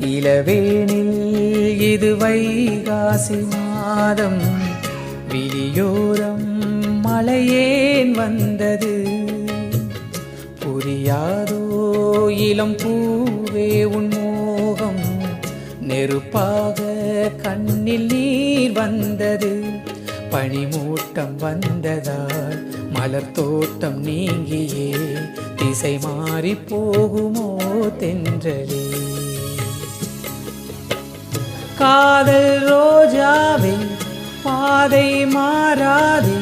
இளவேனில் இது வைகாசி மாதம். விழியோரம் மலையேன் வந்தது. புரியாதோ இளம் பூவே உன் மோகம். நெருப்பாக கண்ணில் நீர் வந்தது. பனிமூட்டம் வந்ததால் மலர் தோட்டம் நீங்கியே. திசை மாறி போகுமோ தென்றலே. காதல் ரோஜாவே பாதை மாறாதே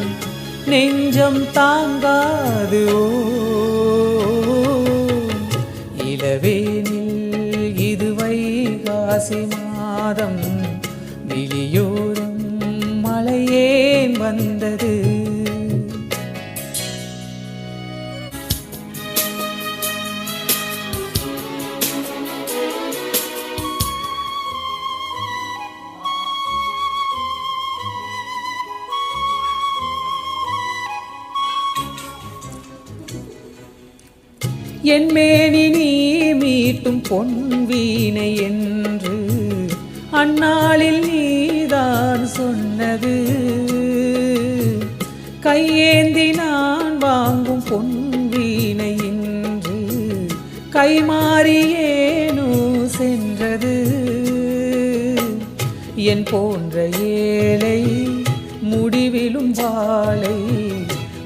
நெஞ்சம் தாங்காது ஓ. இளவேனில் இது வைகாசி மாதம் விழியோரம் மலையேன் வந்தது என் மேனி நீ மீட்டும் பொன் வீணை என்று அந்நாளில் நீதான் சொன்னது. கையேந்தி நான் வாங்கும் பொன் வீணை என்று கைமாறியேனோ சென்றது. என் போன்ற ஏழை முடிவிலும் வாழை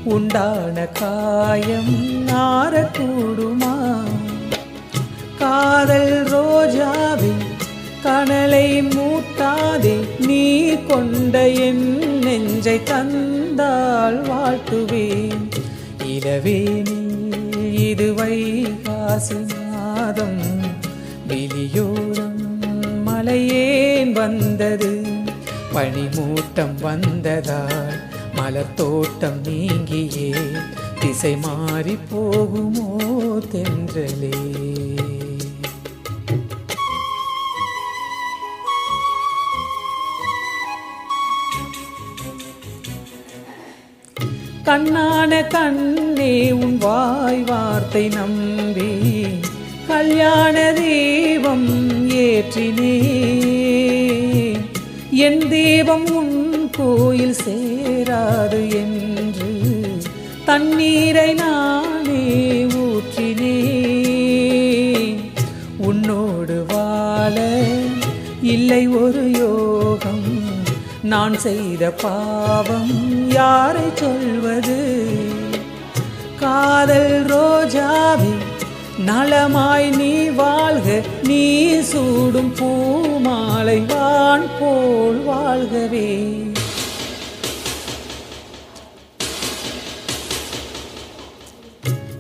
உண்டான காயம் நாரக்கூ காதல் ரோஜாவே கனலை மூட்டாதே நீ கொண்ட என் நெஞ்சை தந்தால் வாழ்த்துவேன். இரவேனில் இது வைகாசி மாதம் வெளியோரம் மலையேன் வந்தது. பனிமூட்டம் வந்ததால் மலர் தோட்டம் நீங்கியே திசை மாறி போகுமோ தென்றலே. கண்ணான கண்ணே உன் வாய் வார்த்தை நம்பி கல்யாண தீபம் ஏற்றினே. என் தீபம் உன் கோயில் சேராது என்று தண்ணீரை நானே ஊற்றினே. உன்னோடு வாழ இல்லை ஒரு யோகம். நான் செய்த பாவம் யாரை சொல்வது? காதல் ரோஜாவே நலமாய் நீ வாழ்க நீ சூடும் பூமாலை வான் போல் வாழ்கவே.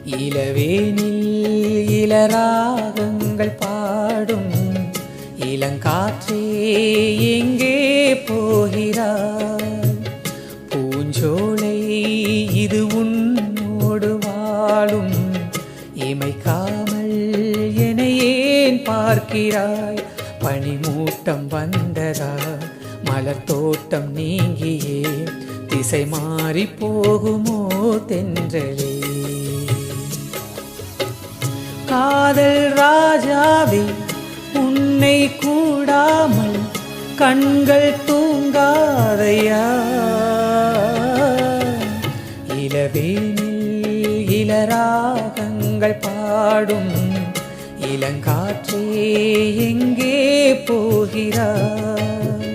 இளவேனில் இளராகங்கள் பாடும் இளங்காற்றே எங்கே போகிறாய்? பூஞ்சோலை இது உன்னோடு வாழும். இமைக்காமல் என ஏன் பார்க்கிறாய்? பனிமூட்டம் வந்ததா? மலர் தோட்டம் நீங்கியே. திசை மாறி போகுமோ தென்றலே? காதல் ராஜாவே கண்கள் தூங்காதையா? இளவேனில் இளராகங்கள் பாடும் இளங்காற்றே எங்கே போகிறார்